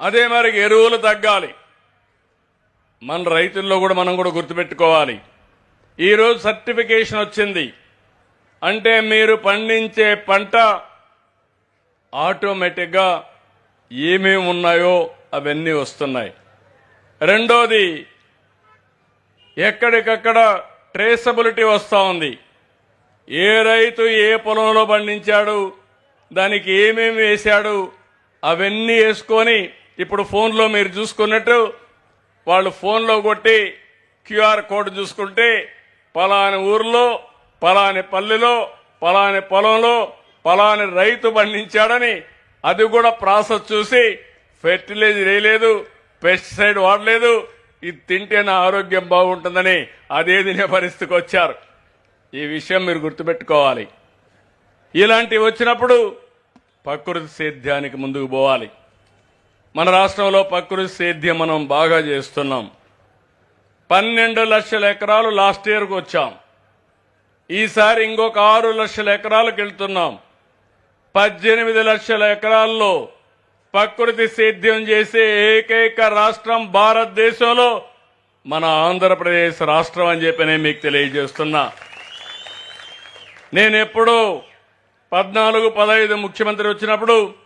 అదే మరి ఎరువులు తగ్గాలి. మన రైతుల్లో కూడా మనం కూడా గుర్తుపెట్టుకోవాలి. ఈరోజు సర్టిఫికేషన్ వచ్చింది. అంటే మీరు పండించే పంట ఆటోమేటిక్గా ఏమేమి ఉన్నాయో అవన్నీ వస్తున్నాయి. రెండోది ఎక్కడికక్కడ ట్రేసబిలిటీ వస్తూ ఉంది. ఏ రైతు ఏ పొలంలో పండించాడు దానికి ఏమేమి వేశాడు అవన్నీ వేసుకొని ఇప్పుడు ఫోన్లో మీరు చూసుకున్నట్టు వాళ్ళు ఫోన్లో కొట్టి క్యూఆర్ కోడ్ చూసుకుంటే పలాని ఊర్లో పలాని పల్లెలో పలాని పొలంలో పలాని రైతు పండించాడని అది కూడా ప్రాసెస్ చూసి ఫెర్టిలైజర్ వేయలేదు పెస్టిసైడ్ వాడలేదు ఇది తింటే నా ఆరోగ్యం బాగుంటుందని అదే తినే పరిస్థితికి వచ్చారు. ఈ విషయం మీరు గుర్తుపెట్టుకోవాలి. ఇలాంటివి వచ్చినప్పుడు ప్రకృతి సేద్యానికి ముందుకు పోవాలి. మన రాష్ట్రంలో ప్రకృతి సేద్యం మనం బాగా చేస్తున్నాం. పన్నెండు లక్షల ఎకరాలు లాస్ట్ ఇయర్కి వచ్చాం. ఈసారి ఇంకొక ఆరు లక్షల ఎకరాలకు వెళ్తున్నాం. పద్దెనిమిది లక్షల ఎకరాల్లో ప్రకృతి సేద్యం చేసే ఏకైక రాష్ట్రం భారతదేశంలో మన ఆంధ్రప్రదేశ్ రాష్ట్రం అని చెప్పి నేను మీకు తెలియజేస్తున్నా. నేను ఎప్పుడూ పద్నాలుగు పదహైదు ముఖ్యమంత్రి వచ్చినప్పుడు